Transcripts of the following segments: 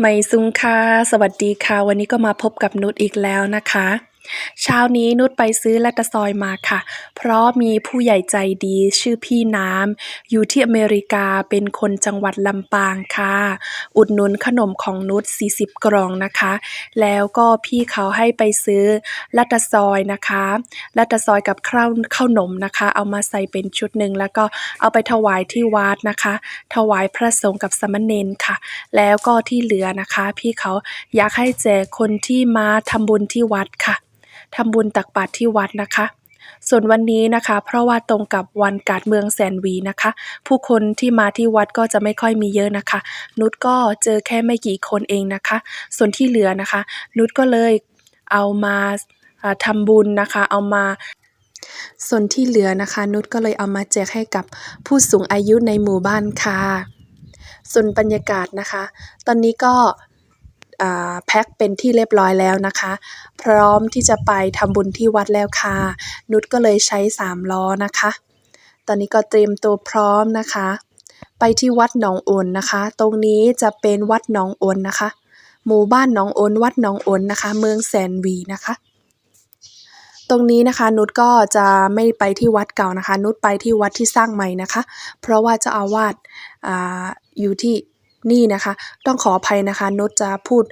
ไม่ซุงค่ะ สวัสดีค่ะ วันนี้ก็มาพบกับนุชอีกแล้วนะคะ เช้านี้นุชไปซื้อลัตซอยมาค่ะ เพราะมีผู้ใหญ่ใจดีชื่อพี่น้ำ อยู่ที่อเมริกาเป็นคนจังหวัดลำปางค่ะ อุดหนุนขนมของนุช40 กล่องนะคะ แล้วก็พี่เขาให้ไปซื้อลัตซอยนะคะลัตซอยกับข้าวข้าวหนมนะคะ เอามาใส่เป็นชุดหนึ่งแล้วก็เอาไปถวายที่วัดนะคะ ถวายพระสงฆ์กับสามเณรค่ะ แล้วก็ที่เหลือนะคะ พี่เขาอยากให้แจกคนที่มาทำบุญที่วัดค่ะ ทำบุญตักบาตรที่วัดนะคะ ส่วนวันนี้นะคะ เพราะว่าตรงกับวันการเมืองแสนวีนะคะ ผู้คนที่มาที่วัดก็จะไม่ค่อยมีเยอะนะคะ นุชก็เจอแค่ไม่กี่คนเองนะคะ ส่วนที่เหลือนะคะ นุชก็เลยเอามาอ่าทำบุญนะคะ เอามาส่วนที่เหลือนะคะ นุชก็เลยเอามาแจกให้กับผู้สูงอายุในหมู่บ้านค่ะ ส่วนบรรยากาศนะคะ ตอนนี้ก็ แพ็คเป็นที่เรียบร้อยแล้วนะคะ พร้อมที่จะไปทำบุญที่วัดแล้วค่ะ นุชก็เลยใช้สามล้อนะคะ ตอนนี้ก็เตรียมตัวพร้อมนะคะ ไปที่วัดหนองโอนนะคะ ตรงนี้จะเป็นวัดหนองโอนนะคะ หมู่บ้านหนองโอนวัดหนองโอนนะคะ เมืองแสนวีนะคะตรงนี้นะคะนุชก็จะไม่ไปที่วัดเก่านะคะ นุชไปที่วัดที่สร้างใหม่นะคะ เพราะว่าเจ้าอาวาสอาอยู่ที่ นี่นะคะ ต้องขออภัยนะคะนุชจะพูด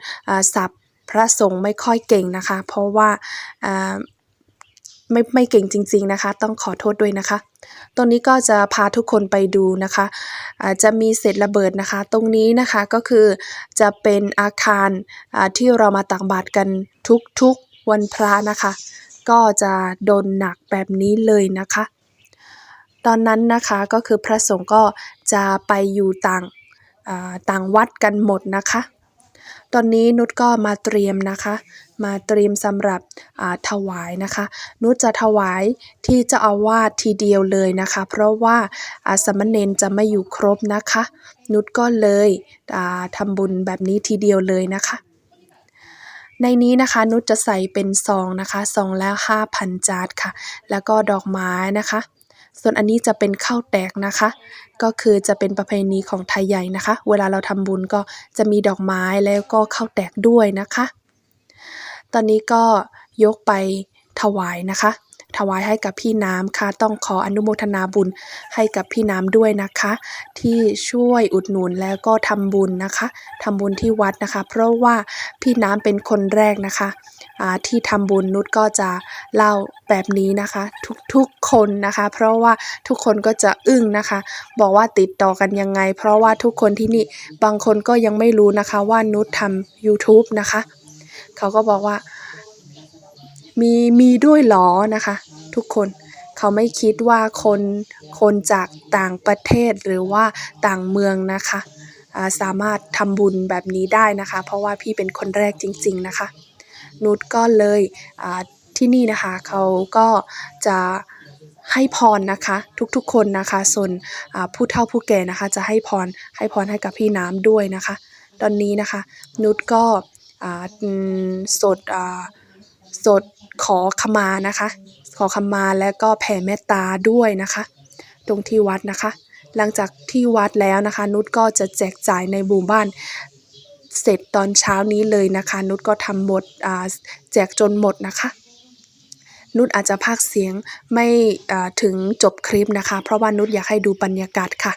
ศัพท์พระสงฆ์ไม่ค่อยเก่งนะคะ เพราะว่าไม่ไม่เก่งจริง ๆนะคะ ต้องขอโทษด้วยนะคะตรงนี้ก็จะพาทุกคนไปดูนะคะอ่าจะมีเศษระเบิดนะคะ ตรงนี้นะคะก็คือจะเป็นอาคารที่เรามาตักบาตรกันทุกๆวันพระนะคะ ก็จะโดนหนักแบบนี้เลยนะคะ ตอนนั้นนะคะก็คือพระสงฆ์ก็จะไปอยู่ต่าง ต่างวัดกันหมดนะคะ ตอนนี้นุชก็มาเตรียมนะคะ มาเตรียมสำหรับถวายนะคะ นุชจะถวายที่เจ้าอาวาสทีเดียวเลยนะคะ เพราะว่าสามเณรจะไม่อยู่ครบนะคะ นุชก็เลยอ่าทำบุญแบบนี้ทีเดียวเลยนะคะในนี้นะคะนุชจะใส่เป็นซองนะคะซองและ5,000 จาร์ดค่ะ แล้วก็ดอกไม้นะคะ ส่วนอันนี้จะเป็นข้าวแตกนะคะ ก็คือจะเป็นประเพณีของไทยใหญ่นะคะ เวลาเราทำบุญก็จะมีดอกไม้แล้วก็ข้าวแตกด้วยนะคะ ตอนนี้ก็ยกไปถวายนะคะ ถวายให้กับพี่น้ำค่ะ ต้องขออนุโมทนาบุญให้กับพี่น้ำด้วยนะคะ ที่ช่วยอุดหนุนแล้วก็ทำบุญนะคะทำบุญที่วัดนะคะ เพราะว่าพี่น้ำเป็นคนแรกนะคะที่ทำบุญนุชก็จะเล่าแบบนี้นะคะ ทุกๆคนนะคะ เพราะว่าทุกคนก็จะอึ้งนะคะ บอกว่าติดต่อกันยังไง เพราะว่าทุกคนที่นี่บางคนก็ยังไม่รู้นะคะว่านุชทำ YouTube นะคะ เขาก็บอกว่า มีมีด้วยเหรอนะคะ ทุกคนเขาไม่คิดว่าคนคนจากต่างประเทศหรือว่าต่างเมืองนะคะาสามารถทำบุญแบบนี้ได้นะคะ เพราะว่าพี่เป็นคนแรกจริง ๆนะคะ นุชก็เลยที่นี่นะคะเขาก็จะให้พรนะคะ ทุกๆคนนะคะส่วนผู้เฒ่าผู้แก่นะคะ จะให้พรให้พรให้กับพี่น้ำด้วยนะคะ ตอนนี้นะคะ นุชก็สดอ่า สดขอขมานะคะ ขอขมาแล้วก็แผ่เมตตาด้วยนะคะ ตรงที่วัดนะคะ หลังจากที่วัดแล้วนะคะ นุชก็จะแจกจ่ายในหมู่บ้านเสร็จตอนเช้านี้เลยนะคะ นุชก็ทำหมดอ่าแจกจนหมดนะคะ นุชอาจจะพากเสียงไม่ถึงจบคลิปนะคะ เพราะว่านุชอยากให้ดูบรรยากาศค่ะ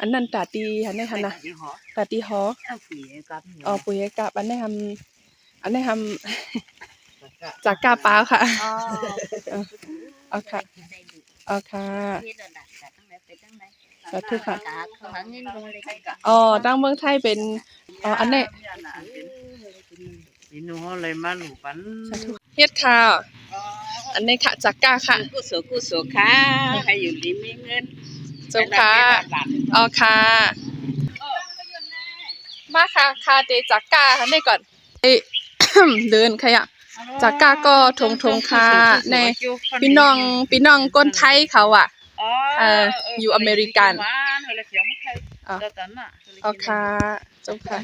อันนั้นตาตีอันนี้ฮันนะ đi họ ตาตีฮอ ăn quỷ cặp อ๋อปุ๋ยกับอันนี้ทำอันนี้ทำจากกาเปล่าค่ะเอาค่ะเอาค่ะสาธุค่ะอ๋อตั้งเมืองไทยเป็นอ๋ออันนี้ đi nó lấy mà lũ bắn เฮ็ดค่ะอันนี้ค่ะจากกาค่ะ cú số cú số khá hay dù đi mấy ngân เจ้าค่ะ อ๋อค่ะมาค่ะคาเตจากกาค่ะนี่ก่อนเอ้ยเดินขยะจากกาก็ทงทงค่ะในพี่น้องพี่น้องคนไทยเขาอะเอ่ออยู่อเมริกันอ๋ออ๋อค่ะเจ้าค่ะ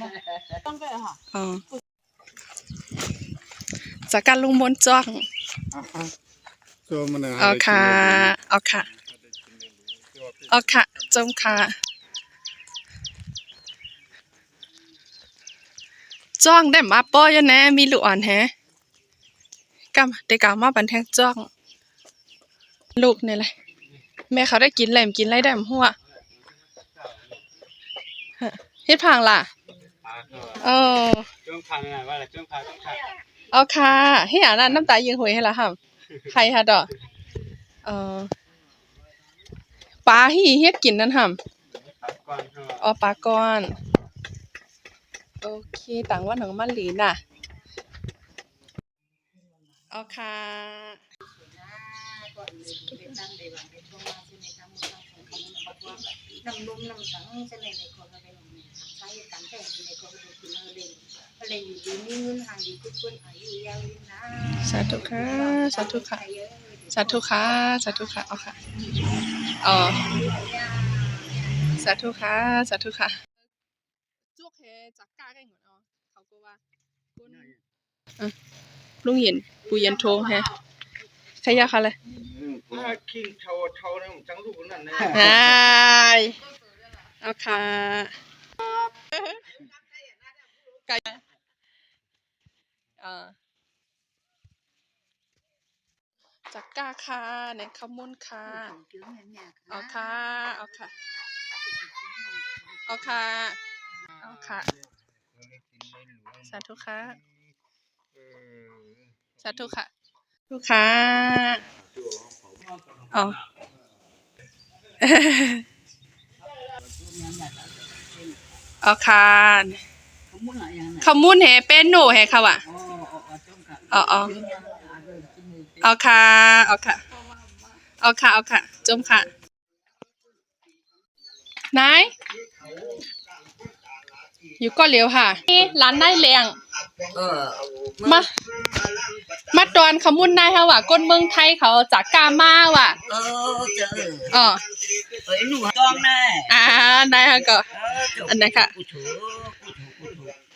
อ๋อจากการลงมนต์จ้อง So man เอาค่ะเอาค่ะ เอาค่ะจมค่ะจ้องได้มาป้อยแนะมีลูกอ่อนแฮกำเด็กกามาบันแทงจ้อง ลูกเนี่แหละแม่เขาได้กินแหลมกินไรได้มหัวฮะเฮ็ดพังล่ะเออช่วงพังนะว่าอะไรช่วงพังต้องพังเอาค่ะเฮียน่ะน้ำตายิงหวยให้ละค่ะใครค่ะดอกเออ ปลาที่เฮ็ดกินนั่นค่ะก่อนก็อ๋อปลาก้อนโอเคต่างว่าหนังมันหลีน่ะเอาค่ะน้ำนุ่มน้ำสังเสน่ห์ในคนเราเป็นใช้กันแต่ในคนเราเป็นมะเร็งมะเร็งอยู่ดีมีเงินหางดีทุกคนอายุยาวยืนนานสาธุค่ะสาธุค่ะสาธุค่ะสาธุค่ะเอาค่ะ อ๋อ สาธุค่ะ สาธุค่ะจุกเฮจักกากันหมดอ๋อเขาก็ว่าคุณอะลุงเห็นปูเย็นโทแฮะใครยากค่ะเลยถ้าคิงเท่าเท่านั้นจังรู้นั่นนะไายเอาค่ะไก่เอ่อ จักกาค่ะเนี่ยขมุนค่ะเอาค่ะเอาค่ะเอาค่ะเอาค่ะ สาธุค่ะสาธุค่ะลูกค้าอ๋อเอาค่ะเขามุ่งอะไรอย่างนั้นขมุนเหเป็นหนูเหค่ะว่ะอ๋ออ๋อ เอาค่ะ เอาค่ะ เอาค่ะ เอาค่ะ จมค่ะ นาย อยู่ก็เหลียวค่ะ นี่ร้านนายเลียงเออมา มาตอนขมุนนายค่ะว่ะก้นเมืองไทยเขาจากกามาว่ะ เออเจออ๋อเอ้ยหนูจ้องแน่อ่านายค่ะก็ อันไหนค่ะ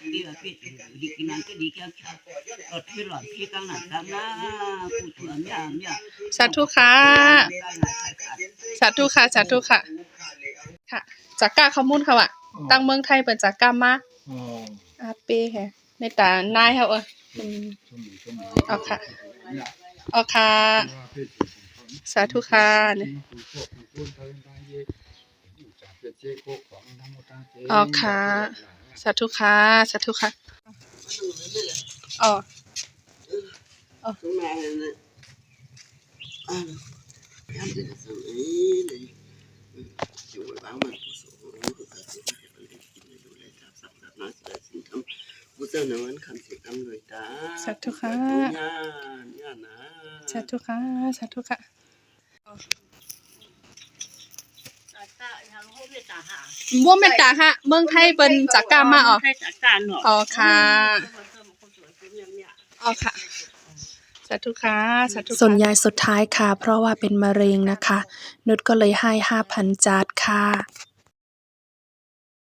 กูถูกูถูกูถูดีละพี่ดีกินนั่นก็ดีแค่แค่เออพี่หลอนพี่กังหนักกังนะกูถูอันยามยาสาธุค่ะ สาธุค่ะ สาธุค่ะ ค่ะจากกาขมุนค่ะว่ะตั้งเมืองไทยเป็นจากกามาอ๋ออาเป้แฮะในตานายเขาเอออืมชมชมเอาค่ะเอาค่ะ สาธุค่ะเนี่ยเอาค่ะ สาธุค่ะสาธุค่ะอ๋อตรงนั้นน่ะอ่าทำเป็นสังเอ้ยอยู่บ้านมันผู้สูงอายุก็จะเป็นดูแลทับสับสับน้อยสุดสิ่งทำผู้เจ้าหน้ามันคำสิกรรมเลยตาสาธุค่ะ ย่าย่านะสาธุค่ะสาธุค่ะม่วงเมตตาค่ะเมืองไทยเป็นจากกามาอ๋อให้จัดการเนาะอ๋อค่ะ อ๋อค่ะ สาธุค่ะ สาธุส่วนยายสุดท้ายค่ะ เพราะว่าเป็นมะเร็งนะคะ นุชก็เลยให้ห้าพันจาดค่ะ